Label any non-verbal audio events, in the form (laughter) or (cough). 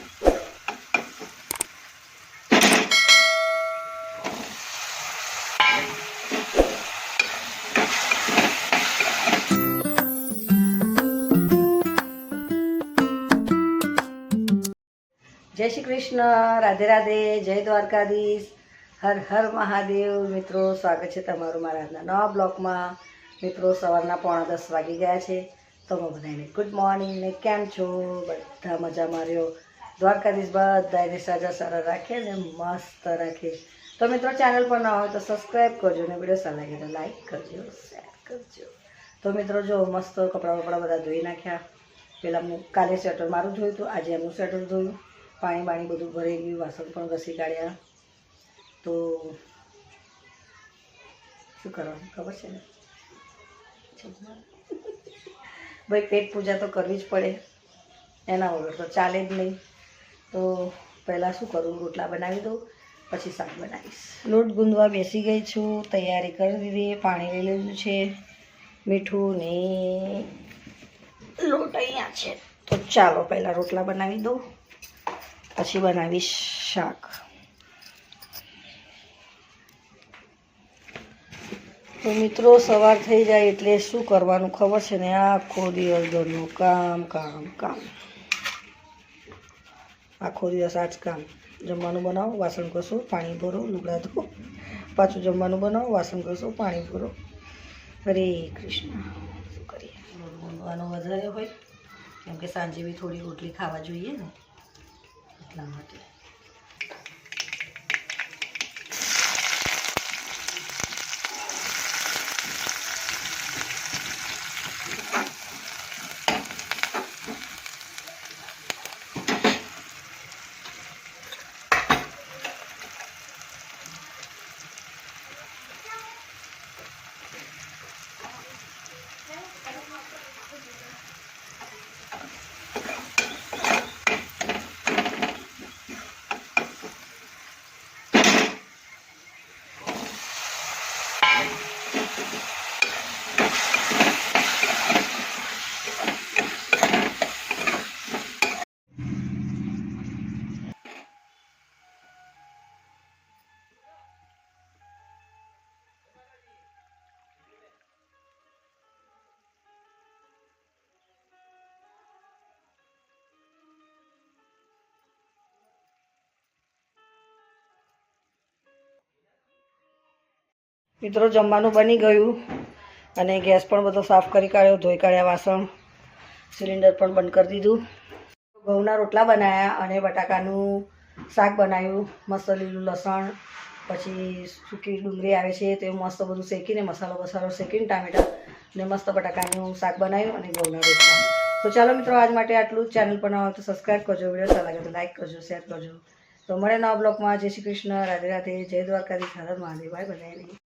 જય શ્રી કૃષ્ણ, રાધે રાધે, જય દ્વારકાધીશ. હર હર મહાદેવ. મિત્રો, સ્વાગત છે તમારું મારા નવા બ્લોગમાં. મિત્રો, સવારના પોણા દસ વાગી ગયા છે. તો હું બધાને ગુડ મોર્નિંગ ને કેમ છો? બધા મજામાં રહ્યો? દ્વારકાધીશ બધાને સાજા સારા રાખે ને મસ્ત રાખે. તો મિત્રો ચેનલ પર ના હોય તો સબસ્ક્રાઈબ કરજો ને વીડિયો સારા લાગે તો લાઈક કરજો શેર કરજો. તો મિત્રો જો મસ્ત કપડાં વપડા બધા ધોઈ નાખ્યા. પહેલાં હું કાલે સ્વેટર મારું ધોયું હતું, આજે એમનું સ્વેટર ધોયું. પાણી બાણી બધું ભરાઈ ગયું, વાસણ પણ ઘસી કાઢ્યા. તો શું કરવાનું ખબર છે ને? (laughs) ભાઈ પેટ પૂજા તો કરવી જ પડે. એના વગર તો ચાલે જ નહીં. તો પહેલાં શું કરું? રોટલા બનાવી દઉં, પછી શાક બનાવીશ. લોટ ગુંદવા બેસી ગઈ છું. તૈયારી કરી દીધી. પાણી લઈ લીધું છે. મીઠું ને લોટ અહીંયા છે. તો ચાલો પહેલાં રોટલા બનાવી દઉં, પછી બનાવીશ શાક. તો મિત્રો, સવાર થઈ જાય એટલે શું કરવાનું ખબર છે ને? આખો દિવસ ઘરનું કામ કામ કામ. આખો દિવસ આ જ કામ. જમવાનું બનાવો, વાસણ ઘસો, પાણી ભરો, લુગડા ધો. પાછું જમવાનું બનાવો, વાસણ ઘસો, પાણી ભરો. હરે કૃષ્ણ. શું કરીએ? ઊંઘવાનું વધારે હોય, કેમ કે સાંજે બી થોડી રોટલી ખાવા જોઈએ ને, એટલા માટે. મિત્રો, જમવાનું બની ગયું અને ગેસ પણ બધો સાફ કરી કાઢ્યો, ધોઈ કાઢ્યા, વાસણ, સિલિન્ડર પણ બંધ કરી દીધું. ઘઉંના રોટલા બનાવ્યા અને બટાકાનું શાક બનાવ્યું, મસ્ત લીલું લસણ, પછી સૂકી ડુંગળી આવે છે, તે મસ્ત બધું શેકીને મસાલો બસાલો શેકીને ટામેટા ને મસ્ત બટાકાનું શાક બનાવ્યું અને ઘઉંના રોટલા. તો ચાલો મિત્રો, આજ માટે આટલું ચેનલ પર ના તો સબસ્ક્રાઈબ કરજો, વીડિયો સારા લાગે તો લાઈક કરજો, શેર કરજો. તો મળે નવા બ્લોગમાં. જય શ્રી કૃષ્ણ. રાધે રાધે. જય દ્વારકાધીશ. હર મહાદેવ. ભાઈ બધાને